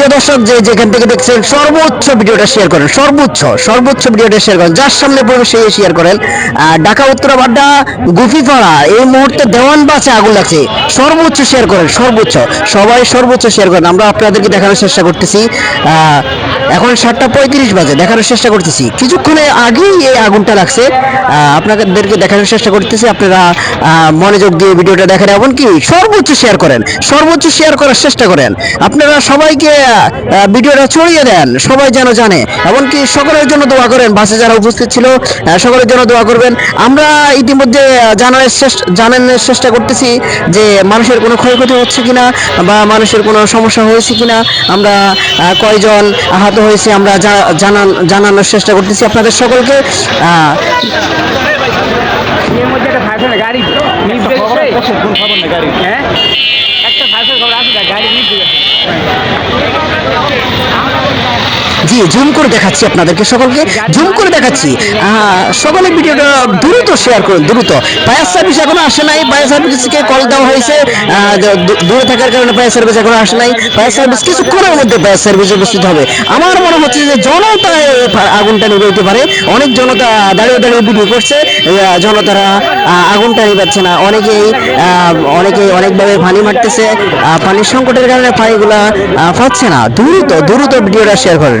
প্রিয় দর্শক, যে যেখান থেকে দেখছেন, সর্বোচ্চ ভিডিওটা শেয়ার করেন, সর্বোচ্চ সর্বোচ্চ ভিডিওটা শেয়ার করেন। যার সামনে পড়বে সেই শেয়ার করেন। ঢাকা, উত্তরা, বাড্ডা, গুফিপাড়া, এই মুহূর্তে দেওয়ান বাসে আগুন লাগছে সর্বোচ্চ শেয়ার করেন, সর্বোচ্চ। সবাই সর্বোচ্চ শেয়ার করেন। আমরা আপনাদেরকে দেখানোর চেষ্টা করতেছি। এখন সাতটা পঁয়ত্রিশ বাজে, দেখানোর চেষ্টা করতেছি। কিছুক্ষণে আগেই এই আগুনটা লাগছে। আপনাদেরকে দেখানোর চেষ্টা করতেছি, আপনারা মনোযোগ দিয়ে ভিডিওটা দেখেন, এমনকি সর্বোচ্চ শেয়ার করেন। সর্বোচ্চ শেয়ার করার চেষ্টা করেন। আপনারা সবাইকে ভিডিওটা ছড়িয়ে দেন, সবাই যেন জানে। এমনকি সকলের জন্য দোয়া করেন, বাসে যারা উপস্থিত ছিল সকলের জন্য দোয়া করবেন। আমরা ইতিমধ্যে জানার জানানোর চেষ্টা করতেছি যে মানুষের কোনো ক্ষয়ক্ষতি হচ্ছে কিনা, বা মানুষের কোনো সমস্যা হয়েছে কিনা। আমরা কয়জন আহত হয়েছে আমরা জানানোর চেষ্টা করতেছি আপনাদের সকলকে। আহ, এর মধ্যে একটা গাড়ি। হ্যাঁ? একটা ফায়ার খবর আছে গাড়ি দিয়ে জুম করে দেখাচ্ছি আপনাদেরকে সকলকে। জুম করে দেখাচ্ছি। সকলে ভিডিওটা দ্রুত শেয়ার করুন, দ্রুত। ফায়ার সার্ভিস এখনও আসে নাই ফায়ার সার্ভিসকে কল দেওয়া হয়েছে। দূরে থাকার কারণে ফায়ার সার্ভিস এখনও আসে নাই। ফায়ার সার্ভিস কিছুক্ষণের মধ্যে ফায়ার সার্ভিস উপস্থিত হবে। আমার মনে হচ্ছে যে জনতা আগুনটা নিবে হতে পারে। অনেক জনতা দাঁড়িয়ে দাঁড়িয়ে ভিডিও করছে। জনতারা আগুনটা নিবাচ্ছে না। অনেকেই অনেকেই অনেকভাবে পানি মারতেছে। পানির সংকটের কারণে পানিগুলা পাচ্ছে না। দ্রুত দ্রুত ভিডিওটা শেয়ার করেন।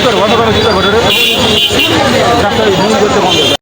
কি করব বন্ধ করো কি করব